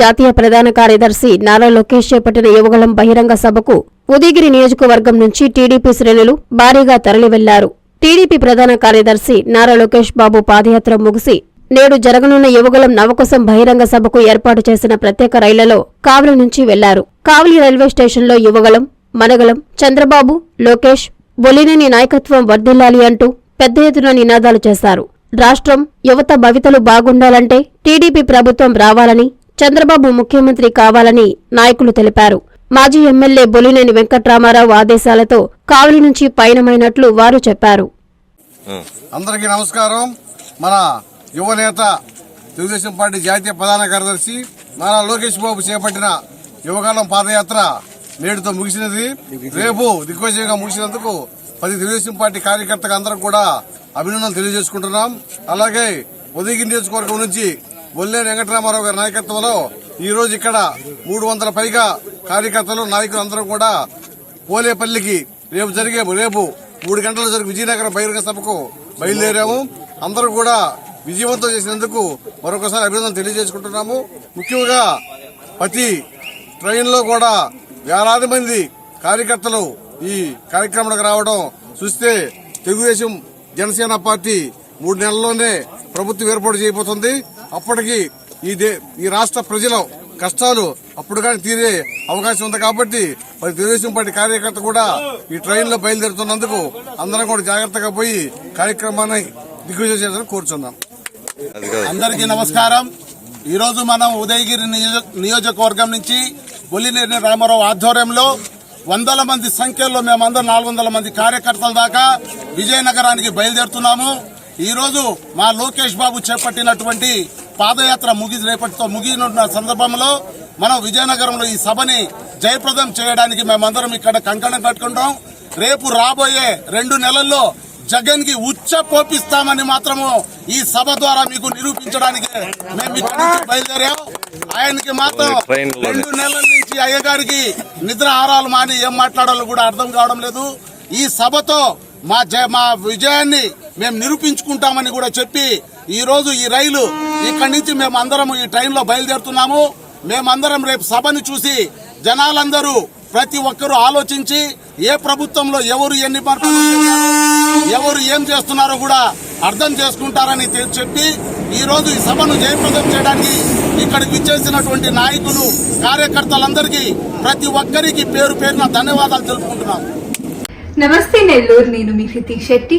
జాతీయ ప్రధాన కార్యదర్శి నారా లోకేష్ చేపట్టిన యువగలం బహిరంగ సభకు ఉదయగిరి నియోజకవర్గం నుంచి టీడీపీ శ్రేణులు భారీగా తరలివెళ్ళారు. టీడీపీ ప్రధాన కార్యదర్శి నారా లోకేష్ బాబు పాదయాత్ర ముగిసి నేడు జరగనున్న యువగలం నవకోసం బహిరంగ సభకు ఏర్పాటు చేసిన ప్రత్యేక రైళ్ళలో కావలి నుంచి వెళ్ళారు. కావలి రైల్వే స్టేషన్లో యువగళం మనగలం చంద్రబాబు లోకేష్ బొలినేని నాయకత్వం వర్ధిల్లాలి అంటూ పెద్ద ఎత్తున నినాదాలు చేశారు. రాష్ట్రం యువత భవితలు బాగుండాలంటే టీడీపీ ప్రభుత్వం రావాలని చంద్రబాబు ముఖ్యమంత్రి కావాలని నాయకులు తెలిపారు. మాజీ ఎమ్మెల్యే బొలినేని వెంకట్రామారావు ఆదేశాలతో కావలి నుంచి పయనమైనట్లు వారు చెప్పారు. అందరికీ నమస్కారం. మన యువ నేత తెలుగుదేశం పార్టీ జాతీయ ప్రధాన కార్యదర్శి నారా లోకేష్ బాబు చేపట్టిన యువకాలం పాదయాత్ర నేటితో ముగిసినది. రేపు దిగ్విజయంగా ముగిసినందుకు పది తెలుగుదేశం పార్టీ కార్యకర్తగా అందరం కూడా అభినందనలు తెలియజేసుకుంటున్నాం. అలాగే ఉదయగిరి నియోజకవర్గం నుంచి బొల్లేని వెంకటరామారావు గారి నాయకత్వంలో ఈ రోజు ఇక్కడ మూడు వందల పైగా కార్యకర్తలు నాయకులు అందరూ కూడా పోలేపల్లికి రేపు జరిగే రేపు మూడు గంటల జరిగే విజయనగరం బహిరంగ సభకు బయలుదేరాము. అందరూ కూడా విజయవంతం చేసినందుకు మరొకసారి అభినందన తెలియజేసుకుంటున్నాము. ముఖ్యంగా ప్రతి ట్రైన్లో కూడా వేలాది మంది కార్యకర్తలు ఈ కార్యక్రమానికి రావడం చూస్తే తెలుగుదేశం జనసేన పార్టీ మూడు నెలల్లోనే ప్రభుత్వం ఏర్పాటు చేయబోతుంది. అప్పటికి ఈ దే ఈ రాష్ట్ర ప్రజల కష్టాలు అప్పుడు కానీ తీరే అవకాశం ఉంది కాబట్టి మరి తెలుగుదేశం పార్టీ కార్యకర్త కూడా ఈ ట్రైన్లో బయలుదేరుతున్నందుకు అందరం కూడా జాగ్రత్తగా పోయి కార్యక్రమాన్ని దిగ్విజయం చేయాలని కోరుచున్నాం. అందరికీ నమస్కారం. ఈరోజు మనం ఉదయగిరి నియోజకవర్గం నుంచి బొల్లినేని రామారావు ఆధ్వర్యంలో వందల మంది సంఖ్యలో మేమందరం నాలుగు వందల మంది కార్యకర్తల దాకా విజయనగరానికి బయలుదేరుతున్నాము. ఈరోజు మా లోకేష్ బాబు చేపట్టినటువంటి పాదయాత్ర ముగి రేపటితో ముగినున్న సందర్భంలో మనం విజయనగరంలో ఈ సభని జయప్రదం చేయడానికి మేమందరం ఇక్కడ కంకణం కట్టుకుంటాం. రేపు రాబోయే రెండు నెలల్లో జగన్కి ఉచ్చ పోపిస్తామని మాత్రము ఈ సభ ద్వారా మీకు నిరూపించడానికి మేము ఇక్కడ నుంచి బయలుదేరాం. ఆయనకి మాత్రం రెండు నెలల నుంచి అయ్యగారికి నిద్ర ఆరాలు మాని ఏం మాట్లాడాలో కూడా అర్థం కావడం లేదు. ఈ సభతో మా జ మా విజయాన్ని మేము నిరూపించుకుంటామని కూడా చెప్పి ఈ రోజు ఈ రైలు ఇక్కడి నుంచి మేము అందరం ఈ ట్రైన్లో బయలుదేరుతున్నాము. మేమందరం రేపు సభని చూసి జనాలందరూ ప్రతి ఒక్కరూ ఆలోచించి ఏ ప్రభుత్వంలో ఎవరు ఎన్ని ఎవరు ఏం చేస్తున్నారో కూడా అర్థం చేసుకుంటారని చెప్పి ఈ రోజు ఈ సభను జయప్రదం చేయడానికి ఇక్కడికి విచ్చేసినటువంటి నాయకులు కార్యకర్తలందరికీ ప్రతి ఒక్కరికి పేరు పేరున ధన్యవాదాలు తెలుపుకుంటున్నాను నమస్తే నెల్లూరు నేను మీ శెట్టి.